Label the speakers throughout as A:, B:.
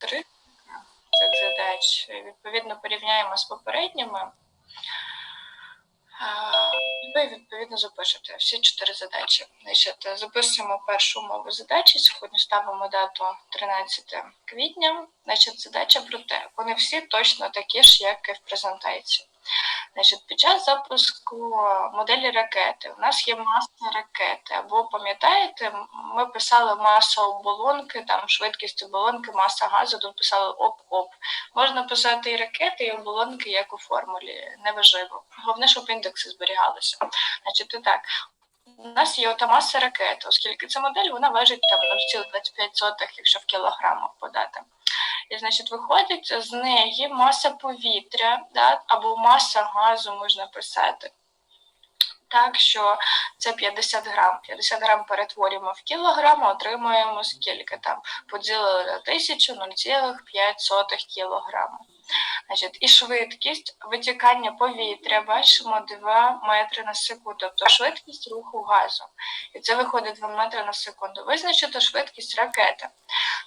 A: три цих задач. Відповідно, порівняємо з попередніми. Ви відповідно запишете всі чотири задачі. Значить, записуємо першу умову задачі. Сьогодні ставимо дату 13 квітня. Значить, задача про те, вони всі точно такі ж, як і в презентації. Значить, під час запуску моделі ракети у нас є маса ракети. Або пам'ятаєте, ми писали маса оболонки, там швидкість оболонки, маса газу, тут писали оп-оп. Можна писати і ракети, і оболонки, як у формулі, неважливо. Головне, щоб індекси зберігалися. Значить, і так. У нас є ота маса ракети, оскільки ця модель вона важить там 0,25, якщо в кілограмах подати. І, значить, виходить з неї маса повітря, да, або маса газу можна писати. Так, що це 50 грам. 50 грам перетворюємо в кілограм, отримуємо скільки там поділили на тисячу 0,5 кілограма. Значить, і швидкість витікання повітря бачимо 2 метри на секунду, тобто швидкість руху газу. І це виходить 2 метри на секунду. Визначити швидкість ракети.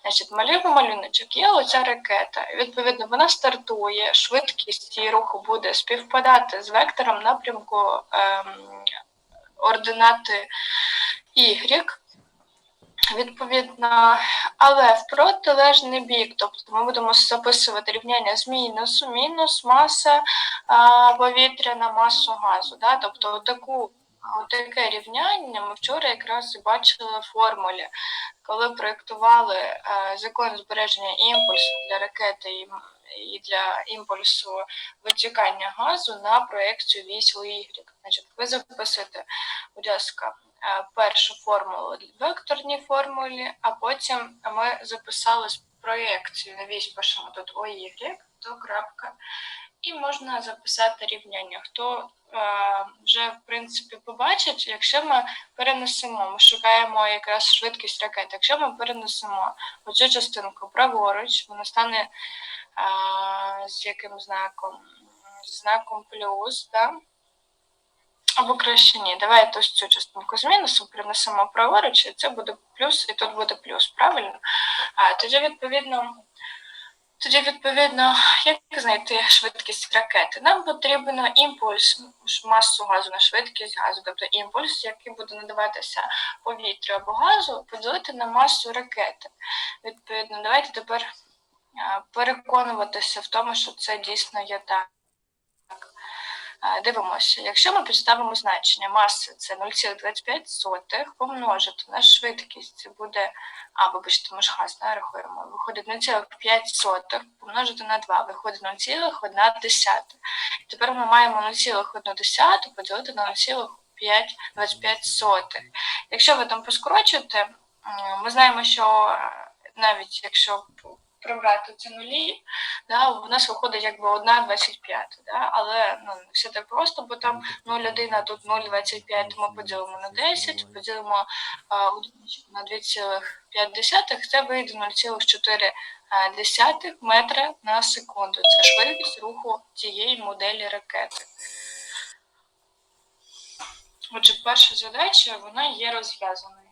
A: Значить, малюємо малюночок, є оця ракета. Відповідно, вона стартує, швидкість її руху буде співпадати з вектором напрямку ем, ординати Y. Відповідно, але в протилежний бік, тобто ми будемо записувати рівняння з мінусу, мінус маса повітря на масу газу. Да? Тобто таку, таке рівняння ми вчора якраз і бачили в формулі, коли проєктували закон збереження імпульсу для ракети і, для імпульсу витікання газу на проєкцію вісь Y. Значить, ви записуєте, будь ласка, е, першу формулу векторній формулі, а потім ми записали проєкцію на вісь пишемо тут ОY, то крапка. І можна записати рівняння. Хто е, вже в принципі побачить, якщо ми перенесемо, ми шукаємо якраз швидкість ракети. Якщо ми перенесемо оцю частинку праворуч, вона стане е, з яким знаком? Знаком плюс, да? Або краще ні. Давайте ось цю частинку з мінусом перенесемо праворуч, і це буде плюс, і тут буде плюс, правильно? А тоді, відповідно, тоді, відповідно, як знайти швидкість ракети? Нам потрібен імпульс, масу газу на швидкість газу, тобто імпульс, який буде надаватися повітрю або газу, поділити на масу ракети. Відповідно, давайте тепер переконуватися в тому, що це дійсно є так. Дивимося, якщо ми підставимо значення маси це 0,25 помножити на швидкість, буде, а, вибачте, ми ж газ да, рахуємо, виходить 0,5 помножити на 2, виходить 0,1. Тепер ми маємо 0,1 поділити на 0,525. Якщо ви там поскорочуєте, ми знаємо, що е, навіть якщо прибрати ці нулі, да, у нас виходить якби 1,25, да, але ну, все так просто, бо там 0,1, а тут 0,25, ми поділимо на 10, поділимо а, на 2,5, це вийде 0,4 метра на секунду. Це швидкість руху цієї моделі ракети. Отже, перша задача, вона є розв'язаною.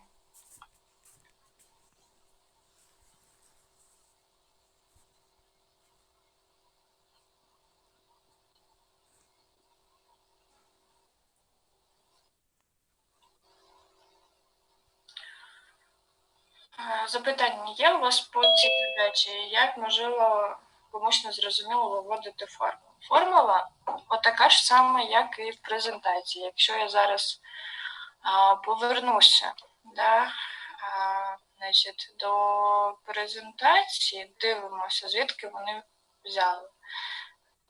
A: Е, Запитання є у вас по цій задачі? Як можливо комусь не зрозуміло виводити формулу? Формула отака ж сама, як і в презентації. Якщо я зараз а, повернуся да, а, значить, до презентації, дивимося, звідки вони взяли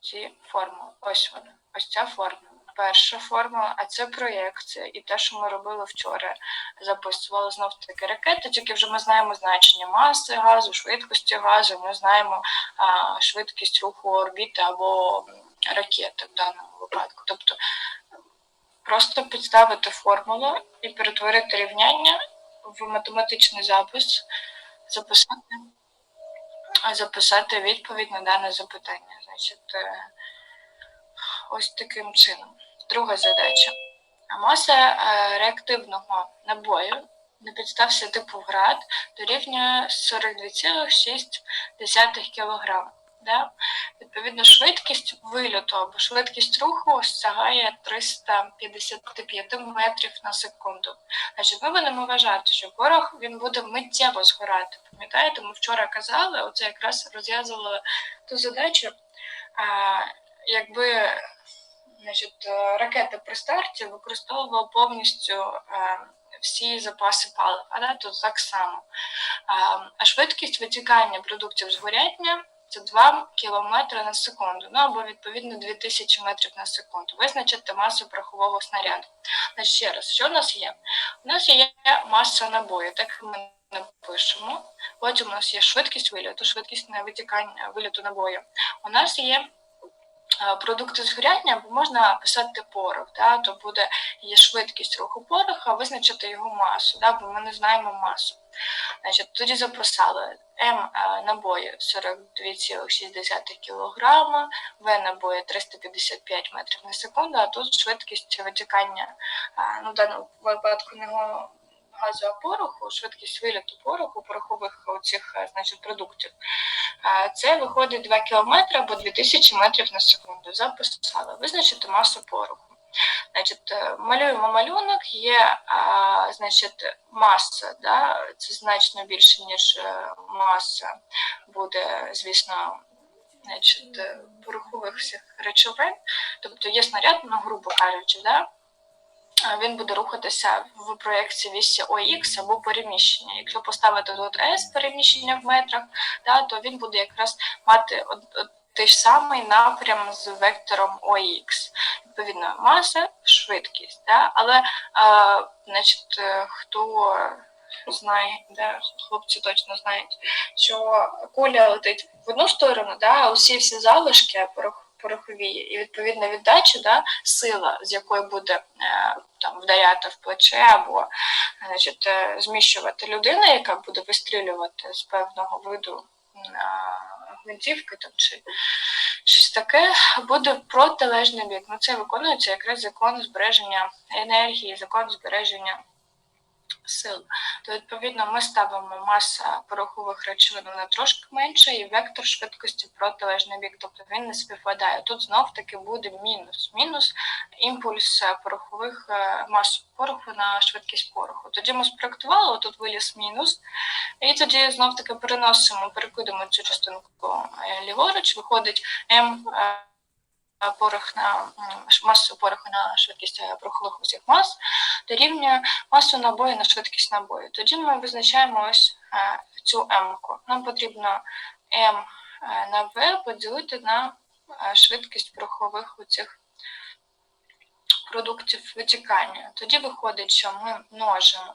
A: ці формули. Ось вони, ось ця формула. Перша формула, а це проєкція. І те, що ми робили вчора, записували знов таки ракети, тільки вже ми знаємо значення маси газу, швидкості газу, ми знаємо а, швидкість руху орбіти або ракети в даному випадку. Тобто просто підставити формулу і перетворити рівняння в математичний запис, записати, записати відповідь на дане запитання. Значить, е, ось таким чином. Друга задача. Маса е, реактивного набою на підставці типу град дорівнює 42,6 кг. Да? Відповідно, швидкість вильоту або швидкість руху сягає 355 метрів на секунду. Значить, ми будемо вважати, що порох він буде миттєво згорати. Пам'ятаєте, ми вчора казали, оце якраз розв'язували ту задачу, якби значить, е, ракета при старті використовувала повністю е, всі запаси палива, да, тут так само. А, а швидкість витікання продуктів згоряння це 2 км на секунду, ну або відповідно 2000 метрів на секунду. Визначити масу порохового снаряду. Значить, ще раз, що у нас є? У нас є маса набою, так ми напишемо. Потім у нас є швидкість вильоту, швидкість на витікання вильоту набою. У нас є е, продукти згоряння, можна писати порох, да, то буде є швидкість руху пороха, визначити його масу, да, бо ми не знаємо масу. Значить, тоді записали М е, набою 42,6 кг, В набої 355 метрів на секунду, а тут швидкість витікання, е, ну в даному випадку не го- газу, а пороху, швидкість виліту пороху, порохових оцих, е, значить, продуктів. Е, Це виходить 2 км або 2000 метрів на секунду. Записали. Визначити масу пороху. Значить, е, малюємо малюнок, є значить, маса, да? це значно більше, ніж маса буде, звісно, значить, порохових всіх речовин. Тобто є снаряд, ну, грубо кажучи, да? А він буде рухатися в проєкції вісі ОХ або переміщення. Якщо поставити тут S переміщення в метрах, да, то він буде якраз мати той самий напрям з вектором ОХ. Відповідно, маса, швидкість. Да? Але е, значить, е, хто знає, да, хлопці точно знають, що куля летить в одну сторону, да, а усі всі залишки порох, порохові, і відповідна віддача, да, сила, з якою буде е, там вдаряти в плече або значить, е, зміщувати людина, яка буде вистрілювати з певного виду е, гвинтівки там чи щось таке, буде протилежний бік. Ну, це виконується якраз закон збереження енергії, закон збереження сил. То відповідно ми ставимо маса порохових речовин вона трошки менша, і вектор швидкості протилежний бік, тобто він не співпадає. Тут знов таки буде мінус. Мінус імпульс е, порохових е, мас пороху на швидкість пороху. Тоді ми спроектували, тут виліз мінус, і тоді знов таки переносимо, перекидемо цю частинку е, ліворуч, виходить М. е, Порох на масу пороху на швидкість е, порохових усіх мас дорівнює масу набою на швидкість набою. Тоді ми визначаємо ось е, цю М-ку. Нам потрібно М е, на В поділити на швидкість порохових оцих продуктів витікання. Тоді виходить, що ми множимо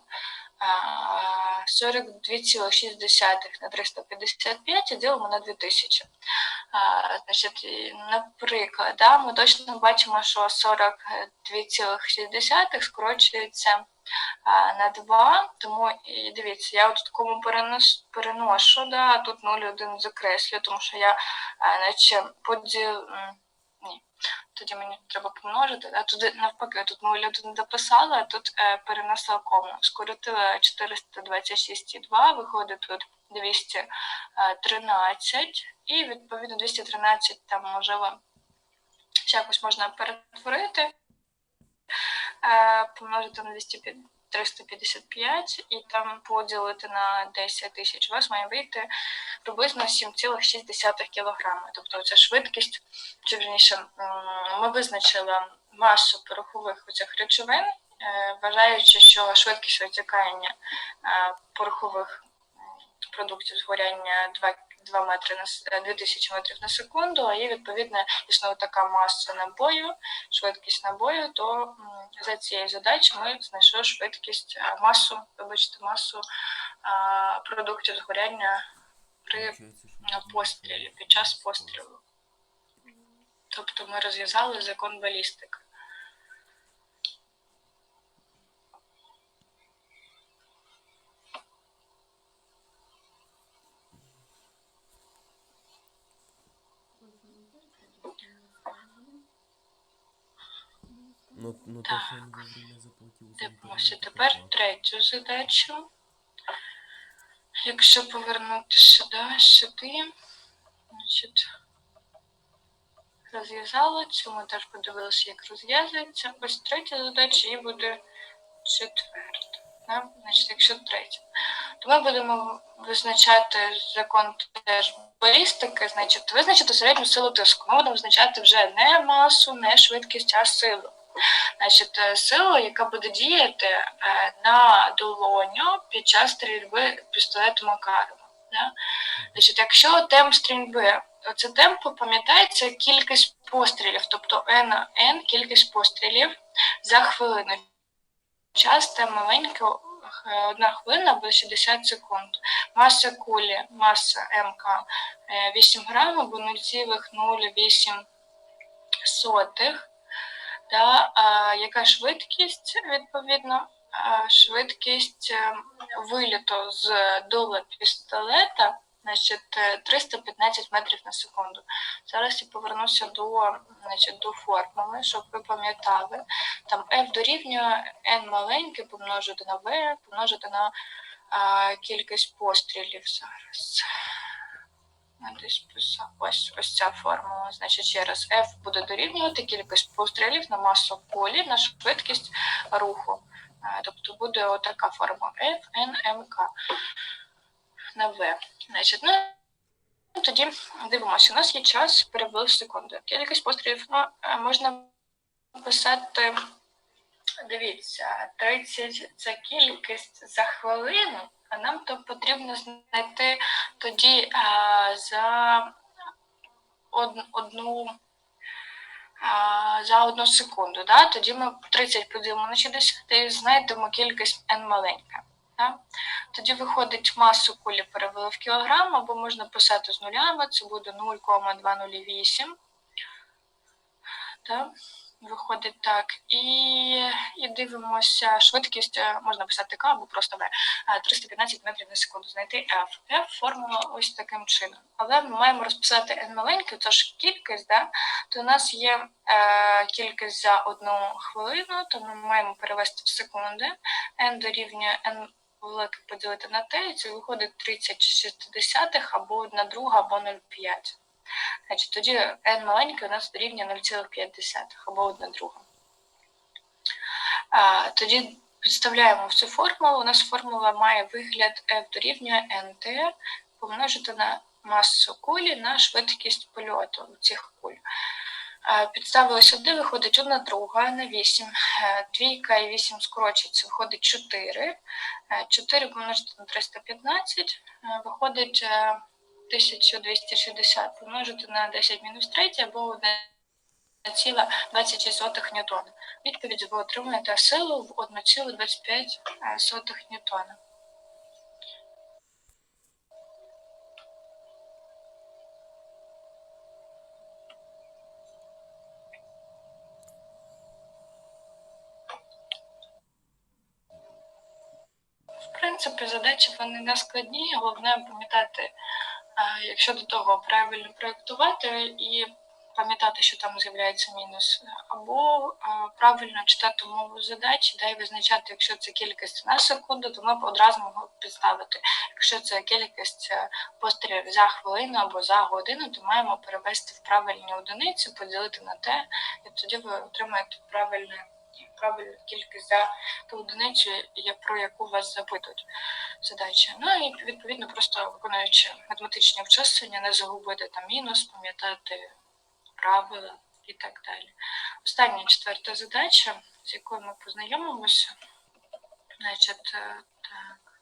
A: 42,6 на 355 і ділимо на 2000. А, Значить, наприклад, да, ми точно бачимо, що 42,6 скорочується на 2, тому і дивіться, я от кому перенос, переношу, да, тут 0,1 закреслю, тому що я наче поділ... тоді мені треба помножити, да, туди навпаки, тут 0,1 дописала, а тут е, перенесла кому. Скоротила 426,2, виходить тут 213, і відповідно 213 там можливо якось можна перетворити, е, помножити на 200 355 і там поділити на 10 тисяч, у вас має вийти приблизно 7,6 кг. Тобто ця швидкість, чи верніше, ми визначили масу порохових оцих речовин, е, вважаючи, що швидкість витікання е, порохових продуктів згоряння 2 2 метри на е, 2000 метрів на секунду, а є відповідно існує така маса набою, швидкість набою, то за цією задачею ми знайшли швидкість е, масу, вибачте, масу а, продуктів згоряння при пострілі, під час пострілу. Тобто ми розв'язали закон балістики.
B: Ну, но то,
A: Так.
B: що він вовремя заплатив за
A: Дивимося тепер третю задачу. Якщо повернутися да, сюди, значить, розв'язала цю, ми теж подивилися, як розв'язується. Ось третя задача і буде четверта. Да? Значить, якщо третя, то ми будемо визначати закон теж балістики, значить, визначити середню силу тиску. Ми будемо визначати вже не масу, не швидкість, а силу. Значить, е, сила, яка буде діяти е, на долоню під час стрільби пістолетом Макарова. Да? Значить, якщо темп стрільби, оце темп, пам'ятається кількість пострілів, тобто N, N кількість пострілів за хвилину. Час там маленький, е, одна хвилина або 60 секунд. Маса кулі, маса МК е, 8 грам або 0,08 сотих. Да, а, яка швидкість, відповідно, швидкість е, виліту з дула пістолета, значить, е, 315 метрів на секунду. Зараз я повернуся до, значить, до формули, щоб ви пам'ятали. Там F дорівнює N маленьке помножити на V, помножити на а, кількість пострілів зараз. Десь писав. Ось, ось ця формула. Значить, ще раз F буде дорівнювати кількість пострілів на масу полі, на швидкість руху. Е, Тобто буде отака формула F, на V. Значить, ну, тоді дивимося, у нас є час перебили в секунду. Кількість пострілів ну, е, можна писати, дивіться, 30 це кількість за хвилину, нам то потрібно знайти тоді а, за од, одну а, за одну секунду. Да? Тоді ми 30 поділимо на 60 і знайдемо кількість n маленька. Да? Тоді виходить масу кулі перевели в кілограм, або можна писати з нулями, це буде 0,208. Да? Виходить так. І, і дивимося швидкість, е, можна писати К або просто В. Е, 315 метрів на секунду. Знайти F. F формула ось таким чином. Але ми маємо розписати n маленьке, тож кількість, да? то у нас є е, кількість за одну хвилину, то ми маємо перевести в секунди. n дорівнює n велике поділити на t, і це виходить 30 шістдесятих або 1 друга, або 0,5. Значить, тоді n маленьке у нас дорівнює 0,5 або 1 друга. Тоді підставляємо цю формулу. У нас формула має вигляд F дорівнює NT помножити на масу кулі на швидкість польоту цих куль. Підставили сюди, виходить 1 друга на 8. Е, Двійка і 8 скорочується, виходить 4. Е, 4 помножити на 315, е, виходить е, 1260 помножити на 10 мінус 3 або 1,26 ньютона. Відповідь ви отримуєте силу в 1,25 ньютона. В принципі, задачі вони не складні, головне пам'ятати, якщо до того правильно проєктувати і пам'ятати, що там з'являється мінус, або правильно читати умову задачі, да, і визначати, якщо це кількість на секунду, то ми одразу могли підставити. Якщо це кількість е, пострілів за хвилину або за годину, то маємо перевести в правильні одиниці, поділити на те, і тоді ви отримаєте правильне. Правильну кількість за ту одиницю, про яку вас запитують задачі. Ну і відповідно просто виконуючи математичні обчислення, не загубити там мінус, пам'ятати правила і так далі. Остання четверта задача, з якою ми познайомимося. Значить, е, так.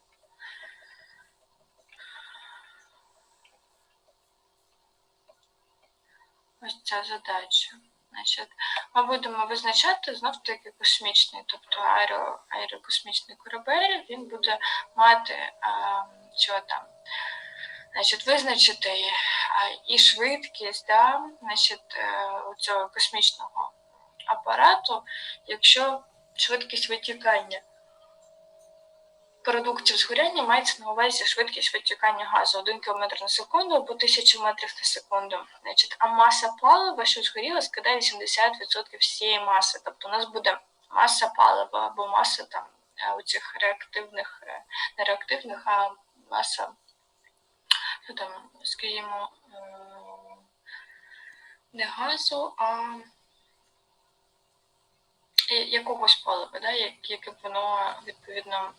A: Ось ця задача. Значить, ми будемо визначати знов таки космічний, тобто аеро, аерокосмічний корабель, він буде мати а, що там. Значить, визначити і швидкість да, значить, е, цього космічного апарату, якщо швидкість витікання продуктів згоряння мається на увазі швидкість витікання газу 1 км на секунду або 1000 метрів на секунду. Значить, а маса палива, що згоріла, складає 80% всієї маси. Тобто у нас буде маса палива або маса там е, оцих реактивних, е, не реактивних, а маса, ну там, скажімо, ем, не газу, а якогось палива, да, як- яке б воно відповідно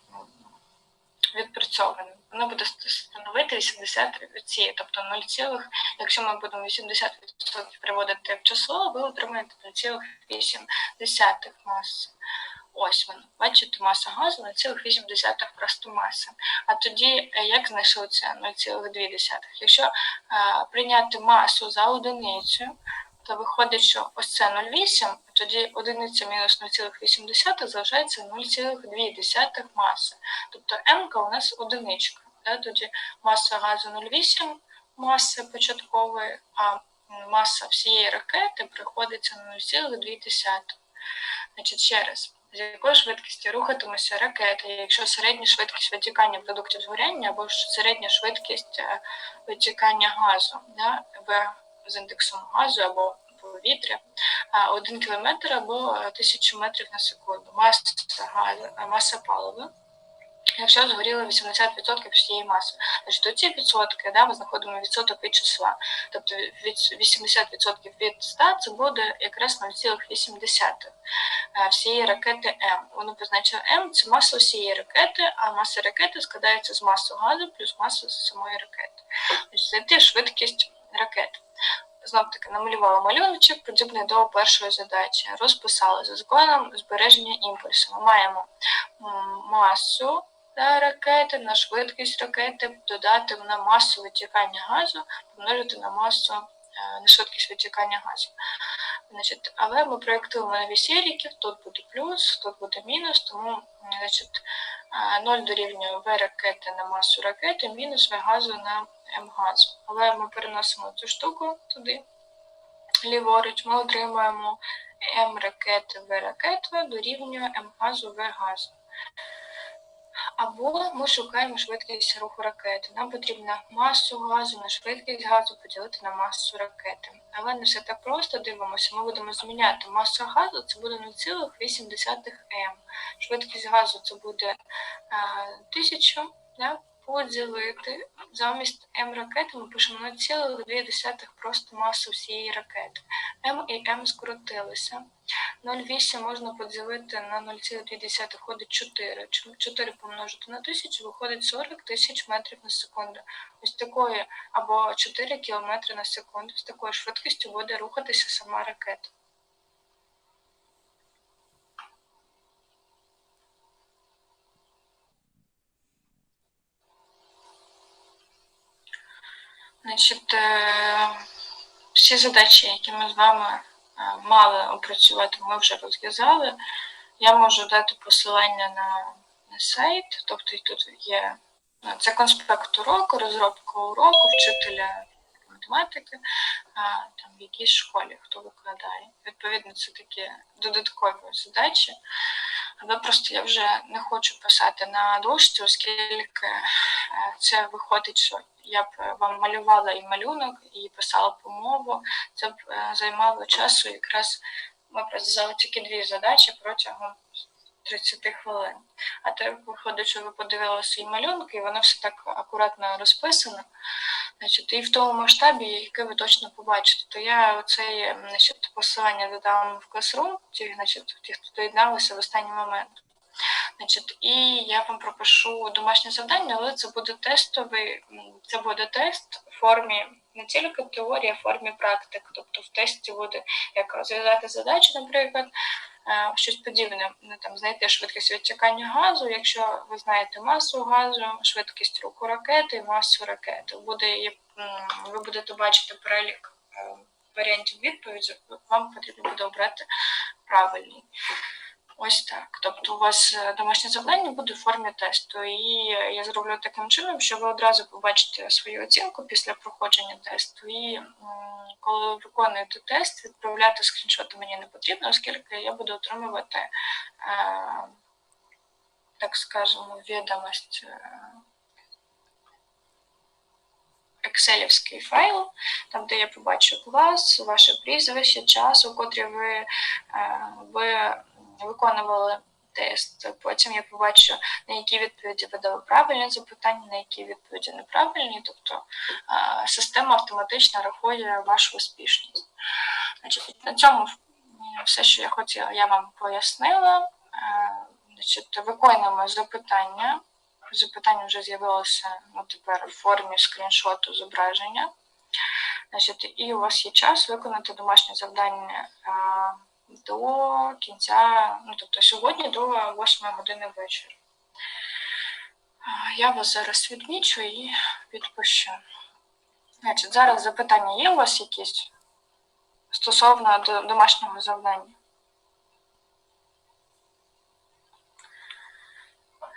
A: відпрацьоване. Воно буде становити 80 від цієї, тобто 0, цілих, якщо ми будемо 80% переводити в число, ви отримаєте 0,8 маси. Ось воно. Бачите, маса газу 0,8 просто маса. А тоді е, як знайшли це 0,2? Якщо е, прийняти масу за одиницю, то виходить, що ось це 0,8, тоді одиниця мінус 0,8 залишається 0,2 маси. Тобто М у нас одиничка. Да? Тоді маса газу 0,8 маси початкової, а маса всієї ракети приходиться на 0,2. Значить, ще раз. З якою швидкістю рухатиметься ракета, якщо середня швидкість витікання продуктів згоряння або середня швидкість е, витікання газу да, В з індексом газу або повітря, 1 кілометр або 1000 метрів на секунду. Маса газу, маса палива. Якщо згоріло 80% всієї маси, значить оці відсотки, да, ми знаходимо відсоток від числа. Тобто від 80% від 100 це буде якраз 0,8 е, всієї ракети М. Воно позначає М це маса всієї ракети, а маса ракети складається з маси газу плюс маса самої ракети. Значить, знайти швидкість ракети. Знов таки намалювала малюночок, подібний до першої задачі. Розписали за законом збереження імпульсу. Ми маємо масу да, ракети на швидкість ракети, додати на масу витікання газу, помножити на масу е, на швидкість витікання газу. Значить, але ми проєктуємо нові серійки, тут буде плюс, тут буде мінус, тому значить, е, 0 дорівнює В ракети на масу ракети, мінус В газу на М газу. Але ми переносимо цю штуку туди, ліворуч, ми отримуємо М ракети В ракети дорівнює М газу В газу. Або ми шукаємо швидкість руху ракети. Нам потрібно масу газу на швидкість газу поділити на масу ракети. Але не все так просто дивимося. Ми будемо зміняти масу газу, це буде 0,8 М. Швидкість газу це буде е, 1000, да? Поділити. Замість М ракети ми пишемо 0,2 просто масу всієї ракети. М і М скоротилися. 0,8 можна поділити на 0,2 виходить 4. Чим 4 помножити на 1000 виходить 40 тисяч метрів на секунду. Ось такою або 4 кілометри на секунду. З такою швидкістю буде рухатися сама ракета. Значить, е, всі задачі, які ми з вами е, мали опрацювати, ми вже розв'язали. Я можу дати посилання на, на сайт, тобто тут є ну, це конспект уроку, розробка уроку, вчителя математики, а, там в якійсь школі, хто викладає. Відповідно, це такі додаткові задачі. Але просто я вже не хочу писати на дошці, оскільки е, це виходить, що я б е, вам малювала і малюнок, і писала помову. Це б е, займало часу якраз ми розв'язали тільки дві задачі протягом 30 хвилин. А так виходить, що ви подивилися і малюнки, і воно все так акуратно розписано. Значить, і в тому масштабі, який ви точно побачите, то я оце значить, посилання додам в Classroom, ті, значить, ті, хто доєдналися в останній момент. Значить, і я вам пропишу домашнє завдання, але це буде тестовий, це буде тест в формі не тільки теорії, а в формі практик. Тобто в тесті буде як розв'язати задачу, наприклад, е, щось подібне, ну, там знайти швидкість відтікання газу, якщо ви знаєте масу газу, швидкість руху ракети, масу ракети. Буде, ви будете бачити перелік е, варіантів відповіді, вам потрібно буде обрати правильний. Ось так. Тобто у вас е, домашнє завдання буде в формі тесту. І е, я зроблю таким чином, що ви одразу побачите свою оцінку після проходження тесту. І коли ви виконуєте тест, відправляти скріншоти мені не потрібно, оскільки я буду отримувати е, так скажемо, відомость е, екселівський файл, там, де я побачу клас, ваше прізвище, час, у котрі ви, ви виконували тест. Потім я побачу, на які відповіді ви дали правильні запитання, на які відповіді неправильні. Тобто система автоматично рахує вашу успішність. Значить, на цьому все, що я хотіла, я вам пояснила. Значить, виконуємо запитання. Запитання вже з'явилося ну, тепер в формі скріншоту зображення. Значить, і у вас є час виконати домашнє завдання до кінця, ну тобто сьогодні до 8 години вечора. Я вас зараз відмічу і відпущу. Значить, зараз запитання є у вас якісь стосовно до- домашнього завдання?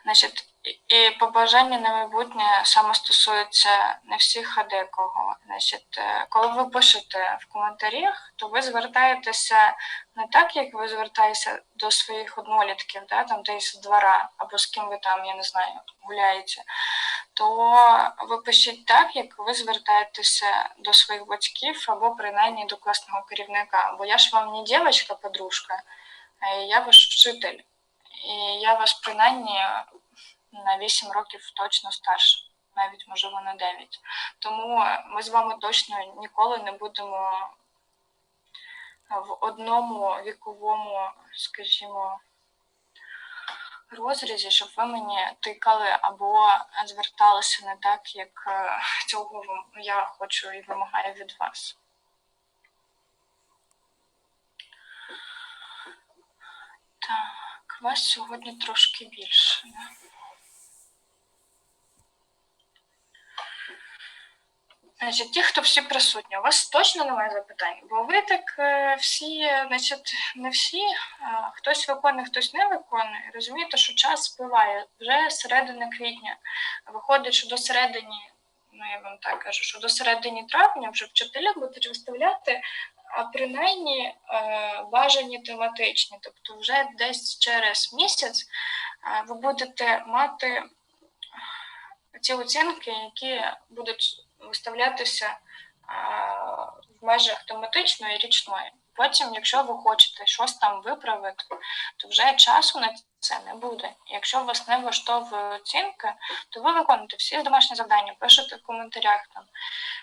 A: Значить, і- побажання на майбутнє саме стосується не всіх, а декого. Значить, е, коли ви пишете в коментарях, то ви звертаєтеся не так, як ви звертаєтеся до своїх однолітків, да, там десь двора, або з ким ви там, я не знаю, гуляєте, то ви пишіть так, як ви звертаєтеся до своїх батьків або принаймні до класного керівника. Бо я ж вам не дівчинка, подружка, я ваш вчитель. І я вас принаймні на 8 років точно старше, навіть можливо на 9. Тому ми з вами точно ніколи не будемо в одному віковому, скажімо, розрізі, щоб ви мені тикали або зверталися не так, як е, цього я хочу і вимагаю від вас. Так, вас сьогодні трошки більше. Значить, ті, хто всі присутні, у вас точно немає запитань, бо ви так е, всі, значить, не всі, хтось виконує, хтось не виконує. Розумієте, що час спливає вже середина квітня. Виходить, що до середини, ну я вам так кажу, що до середини травня вже вчителі будуть виставляти а принаймні е, бажані тематичні. Тобто, вже десь через місяць е, ви будете мати ці оцінки, які будуть виставлятися е, в межах тематичної річної. Потім, якщо ви хочете щось там виправити, то вже часу на це не буде. Якщо вас не влаштовує оцінка, то ви виконуєте всі домашні завдання, пишете в коментарях там.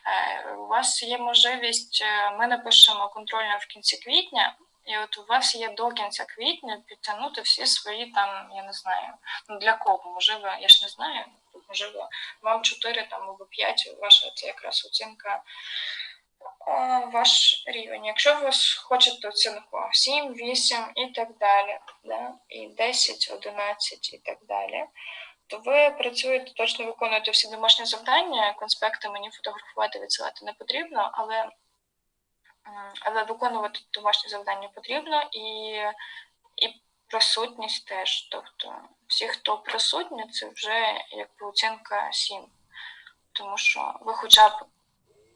A: Е, У вас є можливість, е, ми напишемо контрольно в кінці квітня, і от у вас є до кінця квітня підтягнути всі свої там, я не знаю, ну для кого, можливо, я ж не знаю, можливо, вам 4 там або 5, ваша це якраз оцінка. Ваш рівень. Якщо ви хочете оцінку 7, 8 і так далі, да? і 10, 11 і так далі, то ви працюєте, точно виконуєте всі домашні завдання, конспекти мені фотографувати, відсилати не потрібно, але, але виконувати домашні завдання потрібно і, і присутність теж. Тобто всі, хто присутні, це вже якби оцінка 7. Тому що ви хоча б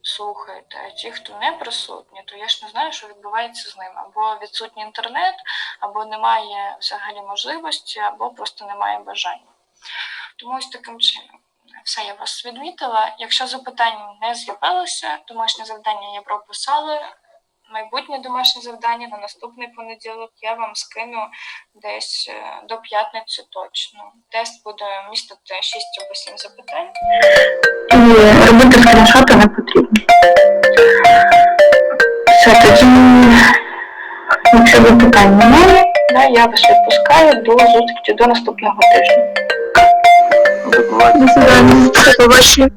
A: слухаєте, а ті, хто не присутні, то я ж не знаю, що відбувається з ними. Або відсутній інтернет, або немає взагалі можливості, або просто немає бажання. Тому ось таким чином. Все, я вас відмітила. Якщо запитань не з'явилося, домашнє завдання я прописала. Майбутнє домашнє завдання на наступний понеділок я вам скину десь е, до п'ятниці точно. Тест буде містити 6 або 7 запитань.
C: І робити скріншоти не потрібно. Все, тоді, якщо запитань немає,
A: Да, я вас відпускаю до зустрічі до наступного тижня.
C: до свидання, до побачення.